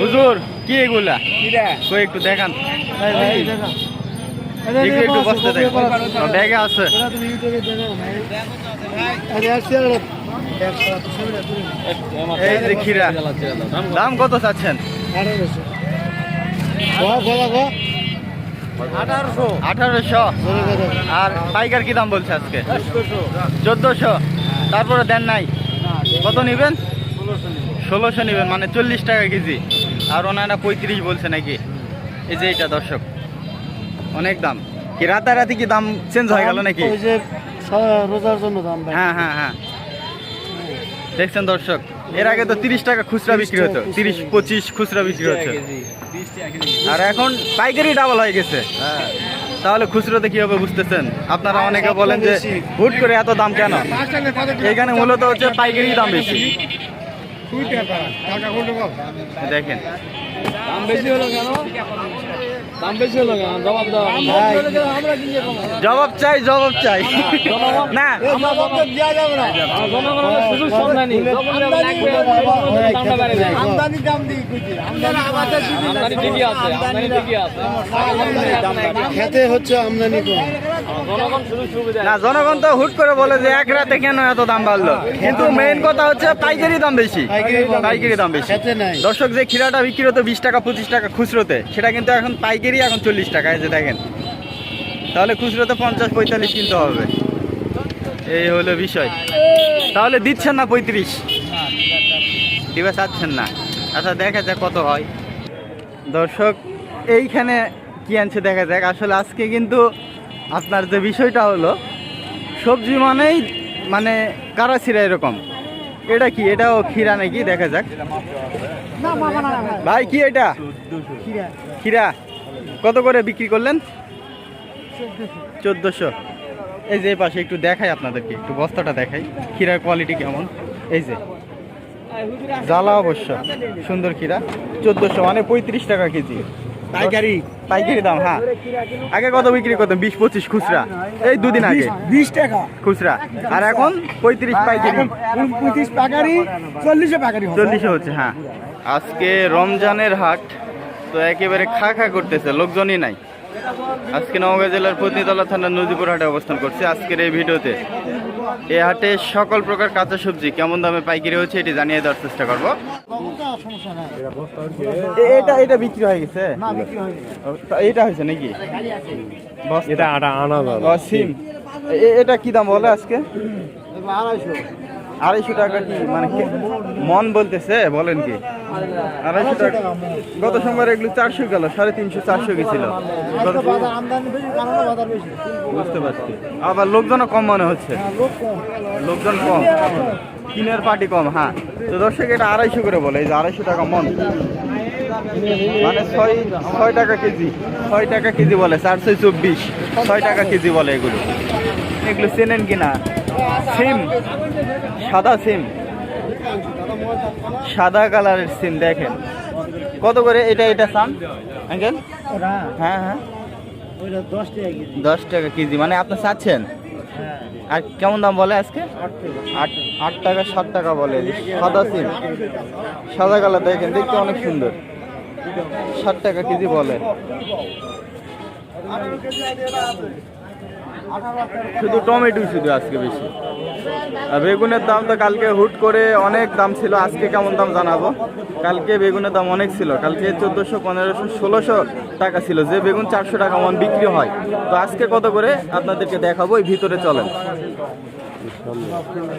হুজুর কি এগুলা কই একটু দেখান একটু একটু বসতে দেখ ব্যাগে আছে এই যে খিরা দাম কত চাচ্ছেন আঠারোশো আর পাইকার কি দাম বলছে আজকে চোদ্দোশো তারপরে দেন নাই কত নেবেন ষোলোশো নেবেন মানে চল্লিশ টাকা কেজি। আর ওনারা পঁয়ত্রিশ বলছে নাকি? এই যে এটা দর্শক অনেক দাম। কি রাতারাতি কি দাম চেঞ্জ হয়ে গেল নাকি? ওই যে রোজার জন্য দাম হ্যাঁ হ্যাঁ হ্যাঁ। দেখছেন দর্শক এর আগে তো তিরিশ টাকা খুচরা বিক্রি হতো তিরিশ পঁচিশ খুচরা বিক্রি হতো। আর এখন পাইকারি ডাবল হয়ে গেছে। তাহলে খুচরোতে কি হবে বুঝতেছেন? আপনারা অনেকে বলেন যে হুট করে এত দাম কেন? এখানে মূলত হচ্ছে পাইকারি দাম বেশি। দেখেন। দাম বেশি হলো কেন? দাম বেশি হলো কেন? জবাব চাই জবাব চাই। না। খেতে হচ্ছে আমদানি কম না জনগণ তো হুট করে বলে যে এক রাতে কেন এত দাম বাড়লো? কিন্তু মেইন কথা হচ্ছে পাইকারি দাম বেশি। পাইকারি দাম বেশি। দর্শক যে ক্ষীরাটা বিক্রি হতো বিশ টাকা পঁচিশ টাকা খুচরোতে সেটা কিন্তু এখন পাইকারি এখন চল্লিশ টাকা এই যে দেখেন। তাহলে খুচরোতে পঞ্চাশ পঁয়তাল্লিশ কিনতে হবে। এই হলো বিষয়। তাহলে দিচ্ছেন না পঁয়ত্রিশ? দিবে চাচ্ছেন না। আচ্ছা দেখা যাক কত হয়। দর্শক এইখানে কি আনছে দেখা যাক। আসলে আজকে কিন্তু আপনার যে বিষয়টা হলো সবজি মানেই মানে কারা কারাছিরা এরকম? এটা কি? এটাও ক্ষীরা নাকি? দেখা যাক। ভাই কি এটা? ক্ষীরা। কত করে বিক্রি করলেন? চোদ্দোশো। এই যে এই পাশে একটু দেখাই আপনাদেরকে একটু বস্তাটা দেখাই। ক্ষীরার কোয়ালিটি কেমন? এই যে। জ্বালা অবশ্য সুন্দর ক্ষীরা। চোদ্দোশো মানে পঁয়ত্রিশ টাকা কেজি। পাইকারি। পাইকারি দাম হ্যাঁ। আগে কত বিক্রি করতাম বিশ পঁচিশ খুচরা। এই দুদিন আগে। বিশ টাকা। খুচরা। আর এখন পঁয়ত্রিশ পাইকারি। পঁচিশ পাকারি চল্লিশে পাকারি চল্লিশে হচ্ছে হ্যাঁ। আজকে রমজানের হাট তো একেবারে খা খা করতেছে লোকজনই নাই। আজকে নওগাঁ জেলার পত্নীতলা থানার নদীপুর হাটে অবস্থান করছে আজকের এই ভিডিওতে। এই হাটে সকল প্রকার কাঁচা সবজি কেমন দামে পাইকারি হচ্ছে এটি জানিয়ে দেওয়ার চেষ্টা করব। এটা এটা বিক্রি হয়ে গেছে? এটা হয়েছে নাকি? এটা আটা আনা যাবে। সিম। এ- এটা কি দাম বলে আজকে? আড়াইশো টাকা কি? মানে কে- মন বলতেছে বলেন কি? আড়াইশো টাকা। গত সোমবার এগুলো চারশো গেল সাড়ে তিনশো চারশো গেছিল। বুঝতে পারছি। আবার লোকজনও কম মনে হচ্ছে। লোকজন কম। কিনের পার্টি কম হ্যাঁ। তো দর্শক এটা আড়াইশো করে বলে এই যে আড়াইশো টাকা মন। মানে ছয় ছয় টাকা কেজি ছয় টাকা কেজি বলে চারশো চব্বিশ ছয় টাকা কেজি বলে এগুলো। এগুলো চেনেন কিনা? সিম সাদা সিম। সাদা কালারের সিন দেখেন। কত করে এটা এটা আঙ্কেল? হ্যাঁ হ্যাঁ। দশ টাকা কেজি। মানে আপনি চাচ্ছেন? আর কেমন দাম বলে আজকে? আট আট টাকা সাত টাকা বলে সাদা সিম। সাদা কালার দেখেন দেখতে অনেক সুন্দর। ষাট টাকা কেজি বলে। শুধু টমেটো শুধু আজকে বেশি। বেগুনের দাম তো কালকে হুট করে অনেক দাম ছিল, আজকে কেমন দাম জানাব? কালকে বেগুনের দাম অনেক ছিল, কালকে চোদ্দোশো, পনেরোশো, ষোলোশো টাকা ছিল, যে বেগুন চারশো টাকা মন বিক্রি হয়। তো আজকে কত করে? আপনাদেরকে দেখাবো, এই ভিতরে চলেন।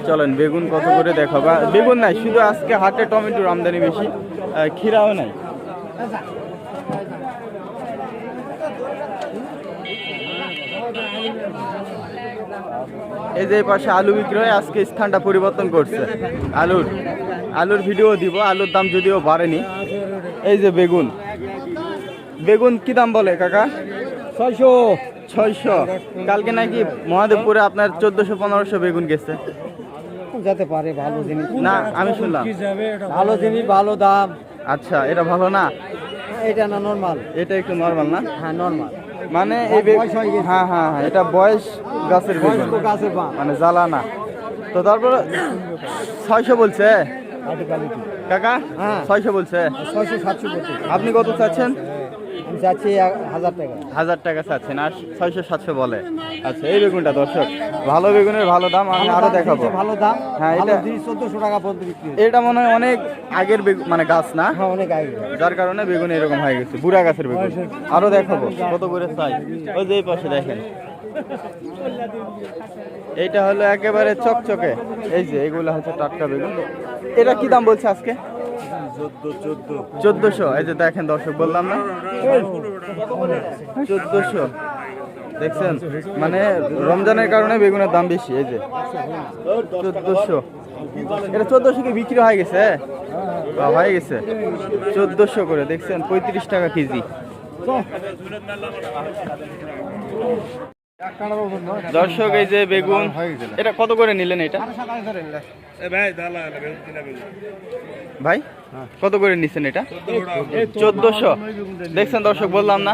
চলেন, বেগুন কত করে দেখাবো? বেগুন নাই, শুধু আজকে হাটে টমেটোর আমদানি বেশি খিরাও নাই। এই যে পাশে আলু বিক্রি হয় আজকে স্থানটা পরিবর্তন করছে। আলুর আলুর ভিডিও দিব আলুর দাম যদিও বাড়েনি। এই যে বেগুন। বেগুন কি দাম বলে কাকা? ছয়শো। ছয়শো। কালকে নাকি মহাদেবপুরে আপনার চোদ্দশো পনেরোশো বেগুন গেছে। যেতে পারে ভালো জিনিস। না আমি শুনলাম। ভালো জিনিস ভালো দাম। আচ্ছা এটা ভালো না? এটা না নর্মাল এটা একটু নর্মাল না? হ্যাঁ নর্মাল মানে এই হয়ে। হ্যাঁ হ্যাঁ এটা বয়স গাছের মানে জ্বালা না। তো তারপর ছয়শো বলছে? কাকা হ্যাঁ। ছয়শো বলছে? ছয়শো সাতশো আপনি কত চাচ্ছেন? চাচ্ছি হাজার টাকা। হাজার টাকা চাচ্ছেন আর ছয়শো সাতশো বলে। আচ্ছা এই বেগুনটা দর্শক ভালো বেগুনের ভালো দাম আমি আরও দেখাবো। ভালো দাম হ্যাঁ, এটা- চোদ্দশো টাকা পর্যন্ত বিক্রি এটা মনে হয় অনেক আগের মানে গাছ না? হ্যাঁ অনেক আগে যার কারণে বেগুন এরকম হয়ে গেছে বুড়া গাছের বেগুন। আরও দেখাবো কত করে চাই? ওই যে এই পাশে দেখেন। এইটা হলো একেবারে চকচকে। এই যে এগুলো হচ্ছে টাটকা বেগুন। এটা কি দাম বলছে আজকে? চোদ্দশো। এই যে দেখেন দর্শক, বললাম না? চোদ্দশো। দেখছেন? মানে রমজানের কারণে বেগুনের দাম বেশি, এই যে। চোদ্দশো। এটা চোদ্দশো কি বিক্রি হয়ে গেছে? হয়ে গেছে। চোদ্দশো করে, দেখছেন? পঁয়ত্রিশ টাকা কেজি। দর্শক এই যে বেগুন এটা কত করে নিলেন এটা? ভাই কত করে নিছেন এটা? চোদ্দশো। দেখছেন দর্শক বললাম না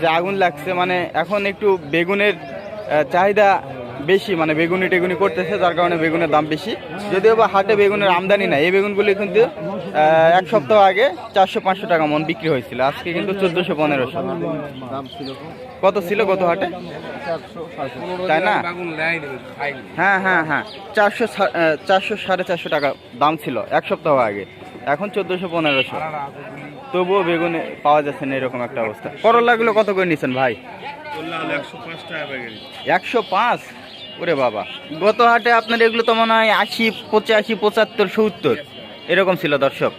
যে আগুন লাগছে মানে এখন একটু বেগুনের চাহিদা বেশি মানে বেগুনি টেগুনি করতেছে যার কারণে বেগুনের দাম বেশি। যদিও বা হাটে বেগুনের আমদানি নাই এই বেগুনগুলি কিন্তু এক সপ্তাহ আগে চারশো পাঁচশো টাকা মন বিক্রি হয়েছিল। আজকে কিন্তু চোদ্দশো পনেরোশো। কত ছিল কত হাটে? তাই না? হ্যাঁ হ্যাঁ হ্যাঁ। চারশো চারশো সাড়ে চারশো টাকা দাম ছিল এক সপ্তাহ আগে। এখন চোদ্দোশো পনেরোশো। তবুও বেগুনে পাওয়া যাচ্ছে না এরকম একটা অবস্থা। করলাগুলো কত করে নিছেন ভাই? একশো পাঁচ? ওরে বাবা। গত হাটে আপনার এগুলো তো মনে হয় আশি, পঁচাশি, পঁচাত্তর, সত্তর। এরকম ছিল দর্শক।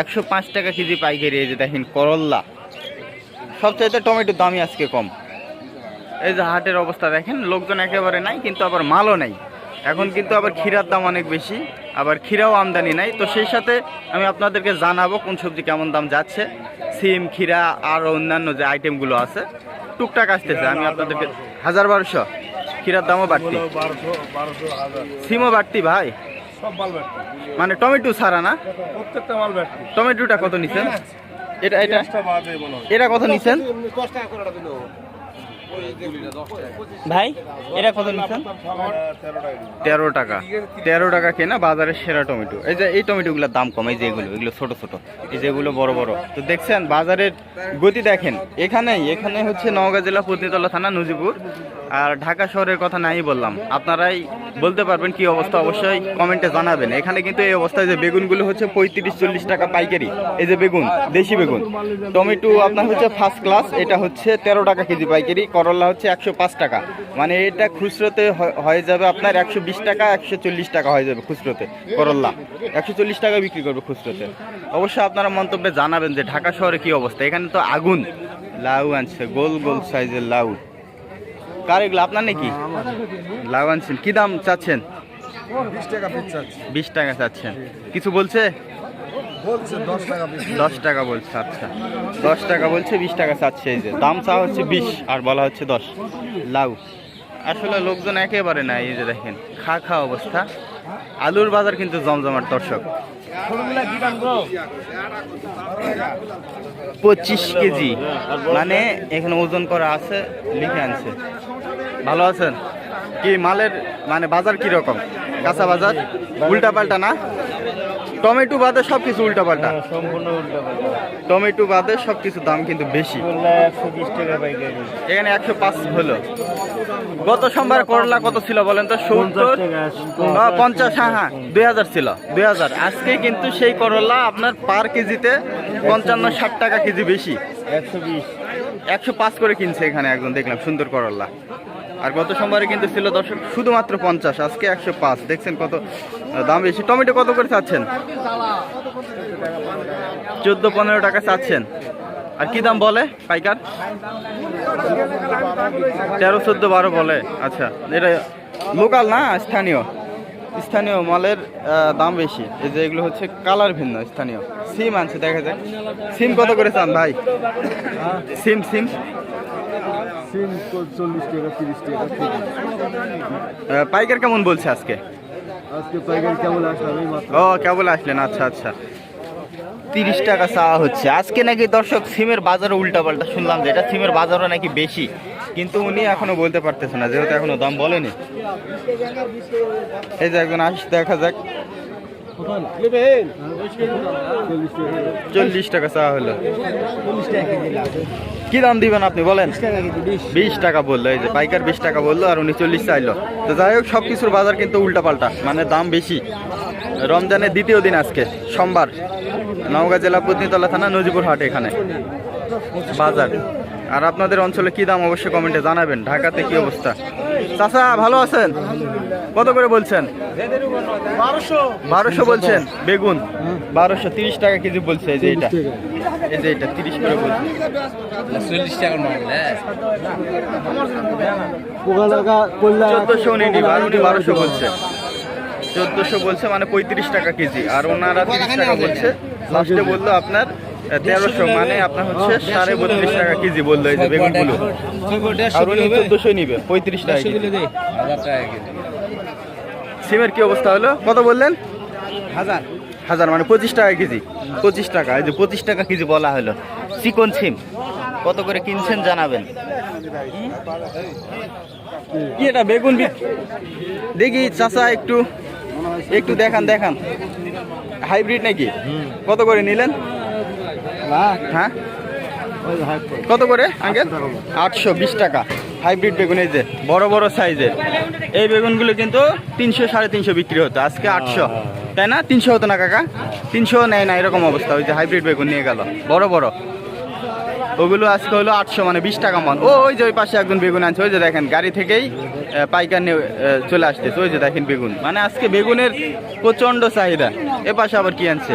একশো পাঁচ টাকা কেজি পাইকারি এই যে দেখেন করল্লা। সবচাইতে টমেটোর দামই আজকে কম। এই যে হাটের অবস্থা দেখেন লোকজন একেবারে নাই কিন্তু আবার মালও নাই। এখন কিন্তু আবার ক্ষীরার দাম অনেক বেশি আবার ক্ষীরাও আমদানি নাই। তো সেই সাথে আমি আপনাদেরকে জানাব কোন সবজি কেমন দাম যাচ্ছে। সিম ক্ষীরা আর অন্যান্য যে আইটেমগুলো আছে। টুকটাক আসতেছে আমি আপনাদেরকে হাজার বারোশো। ক্ষীরার দামও বাড়তি। সিমও বাড়তি ভাই। মানে টমেটো ছাড়া না? প্রত্যেকটা মাল ব্যাটারি টমেটোটা কত নিছেন? এটা এটা? এটা কত নিছেন? ভাই, এটা কত নিচ্ছেন? তেরো টাকা। তেরো টাকা কেনা বাজারের সেরা টমেটো। এই যে এই টমেটোগুলোর দাম কম, এই যে এগুলো ছোট ছোট। এই যে এগুলো বড় বড়। তো দেখছেন, বাজারের গতি দেখেন। এখানেই, এখানে হচ্ছে নওগাঁ জেলা পত্নীতলা থানা, নজিপুর। আর ঢাকা শহরের কথা নাই বললাম। আপনারাই বলতে পারবেন কি অবস্থা, অবশ্যই কমেন্টে জানাবেন। এখানে কিন্তু এই অবস্থায় যে বেগুনগুলো হচ্ছে পঁয়ত্রিশ, চল্লিশ টাকা পাইকারি। এই যে বেগুন, দেশি বেগুন। টমেটো আপনার হচ্ছে ফার্স্ট ক্লাস এটা হচ্ছে তেরো টাকা কেজি পাইকারি করলা হচ্ছে একশো পাঁচ টাকা। মানে এটা খুচরোতে হয়ে যাবে আপনার একশো বিশ টাকা একশো চল্লিশ টাকা হয়ে যাবে খুচরোতে করল্লা একশো চল্লিশ টাকা বিক্রি করবে খুচরোতে। অবশ্যই আপনারা মন্তব্যে জানাবেন যে ঢাকা শহরে কি অবস্থা? এখানে তো আগুন। লাউ আনছে গোল গোল সাইজের লাউ। কার এগুলো? আপনার নাকি? লাউ আনছেন। কি দাম চাচ্ছেন? বিশ টাকা চাচ্ছেন। কিছু বলছে? দশ টাকা বলছে আচ্ছা। দশ টাকা বলছে, বিশ টাকা চাচ্ছে এই যে। দাম চা হচ্ছে বিশ, আর বলা হচ্ছে দশ। লাউ। আসলে লোকজন একেবারে নাই, এই যে দেখেন। খা খা অবস্থা। আলুর বাজার কিন্তু জমজমাট, দর্শক। পঁচিশ কেজি। মানে এখানে ওজন করা আছে, লিখে আনছে। ভালো আছেন? কি মালের মানে বাজার কি রকম কাঁচা বাজার? উল্টা পাল্টা না? টমেটো বাদে সব কিছু উল্টা পাল্টা সম্পূর্ণ উল্টো টমেটো বাদে সব কিছু দাম কিন্তু বেশি। একশো বিশ টাকা পাইকারি। এখানে একশো পাঁচ হলো। গত সোমবার করলা কত ছিল বলেন তো? সত্তর? পঞ্চাশ হ্যাঁ হ্যাঁ দুই হাজার ছিল দুই হাজার। আজকে কিন্তু সেই করলা আপনার পার কেজিতে পঞ্চান্ন ষাট টাকা কেজি বেশি। একশো বিশ। একশো পাঁচ করে কিনছে এখানে একজন দেখলাম সুন্দর করলা। আর গত সোমবারে কিন্তু ছিল দর্শক শুধুমাত্র পঞ্চাশ আজকে একশো পাঁচ। দেখছেন কত দাম বেশি। টমেটো কত করে চাচ্ছেন? চোদ্দ পনেরো টাকা চাচ্ছেন। আর কি দাম বলে পাইকার? তেরো চোদ্দ বারো বলে। আচ্ছা এটা লোকাল না স্থানীয়? স্থানীয় মালের দাম বেশি। এই যে এগুলো হচ্ছে কালার ভিন্ন স্থানীয়। সিম আনছে দেখা যাক। সিম কত করে চান ভাই? সিম সিম? সিম চল্লিশ টাকা তিরিশ টাকা। পাইকার কেমন বলছে আজকে? ও কেবল আসলেন আচ্ছা আচ্ছা। তিরিশ টাকা চাওয়া হচ্ছে। আজকে নাকি দর্শক সিমের বাজারও উল্টা পাল্টা শুনলাম যে এটা সিমের বাজারও নাকি বেশি। কিন্তু উনি এখনও বলতে পারতেছে না যেহেতু এখনও দাম বলেনি। এই যে একজন আস দেখা যাক। চল্লিশ টাকা। চা হলো। কি দাম দিবেন আপনি? বলেন। বিশ টাকা বলল এই যে পাইকার বিশ টাকা বলল আর উনি চল্লিশ চাইলো। তো যাই হোক সব কিছুর বাজার কিন্তু উল্টাপাল্টা মানে দাম বেশি। রমজানের দ্বিতীয় দিন আজকে সোমবার। নওগাঁ জেলা পত্নীতলা থানা নজিপুর হাট এখানে। বাজার। আর আপনাদের অঞ্চলে কি দাম অবশ্যই কমেন্টে জানাবেন। ঢাকাতে কি অবস্থা? চাচা ভালো আছেন? কত করে বলছেন? বারোশো বলছেন বেগুন। বারোশো তিরিশ টাকা কেজি বলছে এই যে এটা এই যে এটা তিরিশ করে বলছে। চোদ্দশো উনি বারোশো বলছে। চোদ্দশো বলছে মানে পঁয়ত্রিশ টাকা কেজি। আর ওনারা তিরিশ টাকা বলছে। লাস্টে বলল আপনার তেরোশো মানে আপনার হচ্ছে সাড়ে বত্রিশ টাকা কেজি বলল এই যে বেগুনগুলো। আর উনি চোদ্দশো নিবে পঁয়ত্রিশ টাকা সিমের কি অবস্থা হলো? কত বললেন? হাজার। হাজার মানে পঁচিশ টাকা কেজি। পঁচিশ টাকা এই যে পঁচিশ টাকা কেজি বলা হলো। চিকন সিম কত করে কিনছেন জানাবেন? কি এটা বেগুন দেখি চাচা একটু একটু দেখান দেখান। হাইব্রিড নাকি? কত করে নিলেন? হ্যাঁ? কত করে, আঙ্কেল? আটশো বিশ টাকা। হাইব্রিড বেগুন, এই যে, বড় বড় সাইজের। এই বেগুনগুলো কিন্তু তিনশো, সাড়ে তিনশো বিক্রি হতো। আজকে আটশো। তাই না? তিনশো হতো না, কাকা? তিনশো নেয় না, এরকম অবস্থা। ওই যে হাইব্রিড বেগুন নিয়ে গেল। বড় বড়। ওগুলো আজকে হলো আটশো মানে বিশ টাকা মন। ও, ওই যে ওই পাশে একজন বেগুন আনছে, ওই যে দেখেন, গাড়ি থেকেই পাইকার নিয়ে চলে আসতেছে। ওই যে দেখেন বেগুন। মানে আজকে বেগুনের প্রচণ্ড চাহিদা। এ পাশে আবার কি আনছে?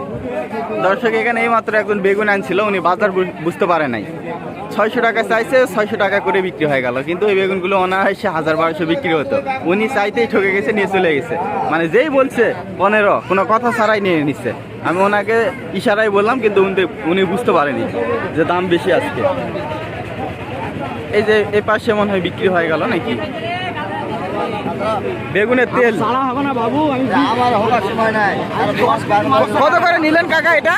দর্শক, এখানে এই মাত্র একজন বেগুন আনছিল, উনি বাজার বুঝতে পারে নাই। ছয়শো টাকা চাইছে, ছয়শো টাকা করে বিক্রি হয়ে গেল। কিন্তু ওই বেগুনগুলো অনায়াসে হাজার বারোশো বিক্রি হতো। উনি চাইতেই ঠকে গেছে, নিয়ে চলে গেছে। মানে যেই বলছে, পনেরো, কোনো কথা ছাড়াই নিয়ে নিচ্ছে। আমি ওনাকে ইশারাই বললাম, কিন্তু উনি- বুঝতে পারেনি যে দাম বেশি আজকে। এই যে এই পাশে মনে হয় বিক্রি হয়ে গেল নাকি? বেগুনের তেল। আমার হবার সময় নাই। আর দশ বার কত করে নিলেন কাকা এটা?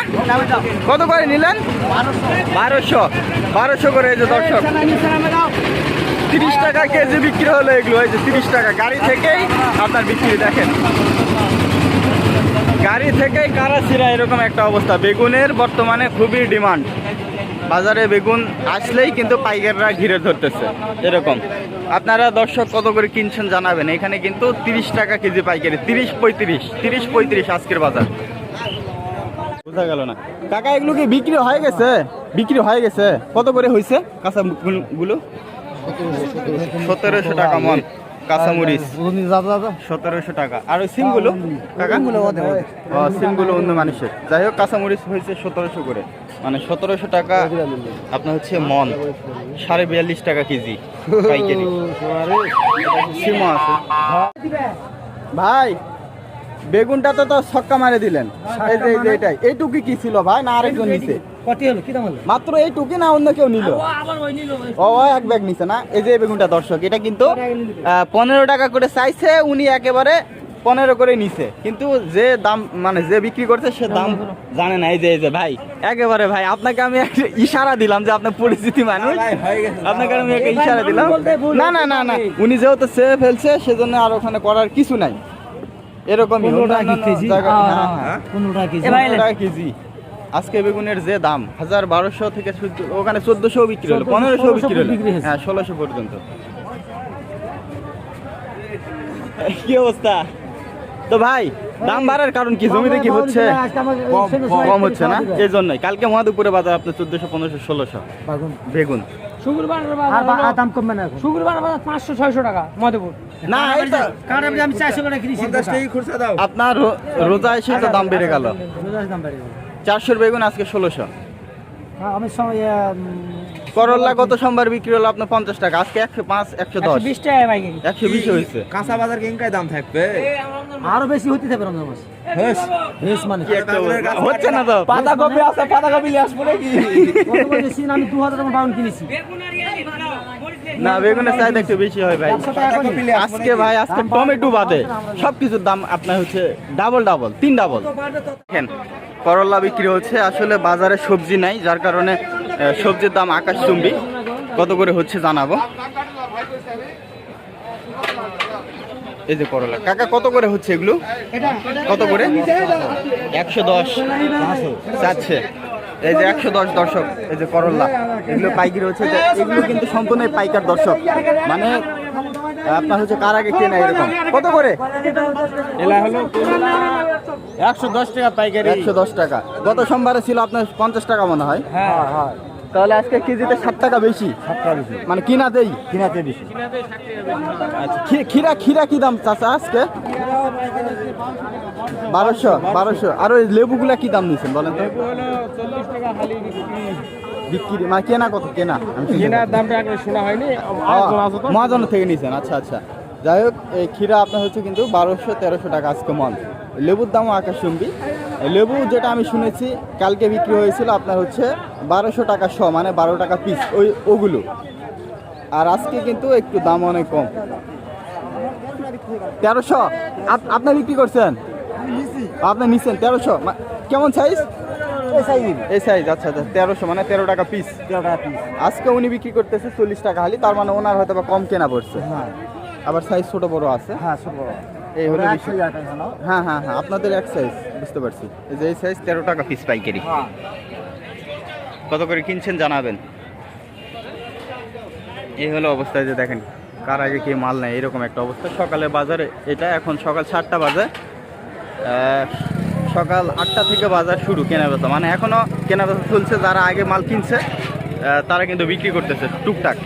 কত করে নিলেন? বারোশো। বারোশো করে এই যে দর্শক। তিরিশ টাকা কেজি বিক্রি হলো এগুলো এই যে তিরিশ টাকা। গাড়ি থেকেই আপনার বিক্রি দেখেন। গাড়ি থেকেই কারাচিরা এরকম একটা অবস্থা। বেগুনের বর্তমানে খুবই ডিমান্ড। বাজারে বেগুন আসলেই কিন্তু পাইকাররা ঘিরে ধরতেছে এরকম। আপনারা দর্শক কত করে কিনছেন জানাবেন এখানে কিন্তু তিরিশ টাকা কেজি পাইকারি তিরিশ পঁয়ত্রিশ তিরিশ পঁয়ত্রিশ আজকের বাজার। বোঝা গেল না? কাকা এগুলো কি বিক্রি হয়ে গেছে? বিক্রি হয়ে গেছে। কত করে হয়েছে কাঁচা গুলো- গুলো সতেরোশো টাকা মন কাঁচামরিচ। সতেরোশো টাকা। আর ওই সিমগুলো? সিমগুলো অন্য মানুষের। যাই হোক কাঁচামরিচ হয়েছে সতেরোশো করে। মানে সতেরোশো টাকা আপনার হচ্ছে মন। সাড়ে বিয়াল্লিশ টাকা কেজি পাইকারি। সিমও আছে। ভাই বেগুনটা তো তো ছক্কা মারে দিলেন। এই যে এই এটাই। এইটুকু কি ছিল ভাই না আরেকজন নিছে? কটি হলো? কি দাম হলো? মাত্র এইটুকু না অন্য কেউ নিল? ও এক ব্যাগ নিছে না? এই যে বেগুনটা দর্শক এটা কিন্তু পনেরো টাকা করে চাইছে উনি একেবারে পনেরো করে নিছে। কিন্তু যে দাম মানে যে বিক্রি করছে সে দাম জানে না। এই যে এই যে ভাই একেবারে ভাই আপনাকে আমি একটা ইশারা দিলাম যে আপনার পরিচিতি মানুষ। আপনাকে আমি একটা ইশারা দিলাম। না না না না উনি যেহেতু সে ফেলছে সেজন্য আর ওখানে করার কিছু নাই। এরকমই হ্যাঁ, হ্যাঁ। টাকা কেজি। আজকে বেগুনের যে দাম হাজার বারোশো থেকে ওখানে চোদ্দশো বিক্রি হলো পনেরোশো বিক্রি হলো। হ্যাঁ ষোলোশো পর্যন্ত। কি অবস্থা? তো ভাই দাম বাড়ার কারণ কি? জমিতে কি হচ্ছে? কম হচ্ছে না। এই জন্যই কালকে মহাদুপুরে বাজার আপনার চোদ্দশো পনেরোশো ষোলোশো। বেগুন। শুক্রবার বাজার দাম কমবে না শুক্রবার বাজার পাঁচশো ছয়শো টাকা মধুপুর না কারণ আমি চারশো করে কিনেছি আপনার রো- রোজা এসে তো দাম বেড়ে গেল। চারশোর বেগুন আজকে ষোলোশো। আমি সময় করল্লা গত সোমবার বিক্রি হলো? আপনার পঞ্চাশ টাকা। আজকে একশো পাঁচ একশো দশ। বিশ টাকা পাইকারি। একশো বিশ হয়েছে। কাঁচা বাজার কিনকাই দাম থাকবে? আরও বেশি হতে থাকবে রমজান মাস। মানে। একটা হচ্ছে না তো? পাতাকপি আছে পাতাকপি নিয়ে আসব নাকি? আমি দু হাজার টাকা পাউন্ড কিনেছি। না বেগুনের চাহিদা একটু বেশি হয় ভাই। আজকে ভাই আজকে টমেটো বাদে। সব কিছুর দাম আপনার হচ্ছে ডাবল ডাবল তিন ডাবল দেখেন করলা বিক্রি হচ্ছে। আসলে বাজারে সবজি নাই যার কারণে সবজির দাম আকাশ চুম্বি কত করে হচ্ছে জানাব। এই যে করলা। কাকা, কত করে হচ্ছে এগুলো? কত করে? একশো দশ। চাচ্ছে এই যে একশো দশ দর্শক, এই যে করল্লা এগুলো পাইকারি হচ্ছে। এগুলো কিন্তু সম্পূর্ণ পাইকার দর্শক। মানে আপনার হচ্ছে কার আগে কেনা এরকম? কত করে? এলা হলো একশো দশ টাকা পাইকারি। একশো দশ টাকা। গত সোমবারে ছিল আপনার পঞ্চাশ টাকা মনে হয়। হ্যাঁ। হ্যাঁ তাহলে আজকে কেজিতে ষাট টাকা বেশি। মানে কিনাতেই কিনাতে বেশি। আচ্ছা খিরা খিরা কি দাম চাচা আজকে? বারোশো বারোশো। আর ওই লেবুগুলা কি দাম নিয়েছেন বলেন তো? বিক্রি মানে কেনা কত? কেনা। আমি কেনার দামটা এখন শোনা হয়নি। মহাজন থেকে নিয়েছেন আচ্ছা আচ্ছা। যাই হোক এই ক্ষীরা আপনার হচ্ছে কিন্তু বারোশো তেরোশো টাকা আজকে মন লেবুর দামও আকাশচুম্বী লেবু যেটা আমি শুনেছি কালকে বিক্রি হয়েছিল আপনার হচ্ছে বারোশো টাকা শ মানে বারো টাকা পিস ওই ওগুলো। আর আজকে কিন্তু একটু দাম অনেক কম। তেরোশো? আপনি বিক্রি করছেন? আপনি নিচ্ছেন তেরোশো? কেমন সাইজ এই সাইজ আচ্ছা আচ্ছা তেরোশো মানে তেরো টাকা পিস আজকে উনি বিক্রি করতেছে চল্লিশ টাকা হালি তার মানে ওনার হয়তো বা কম কেনা পড়ছে। আবার সাইজ ছোট বড় আছে। হ্যাঁ ছোট এই হলো হ্যাঁ হ্যাঁ হ্যাঁ আপনাদের এক সাইজ বুঝতে পারছি। এই যে এই সাইজ তেরো টাকা পিস পাইকারি। কত করে কিনছেন জানাবেন। এই হলো অবস্থা যে দেখেন কার আগে কি মাল নেই এরকম একটা অবস্থা। সকালে বাজারে এটা এখন সকাল সাতটা বাজে। সকাল আটটা থেকে বাজার শুরু কেনা বেচা। মানে এখনও কেনা বেচা চলছে, যারা আগে মাল কিনছে তারা কিন্তু বিক্রি করতেছে টুকটাক।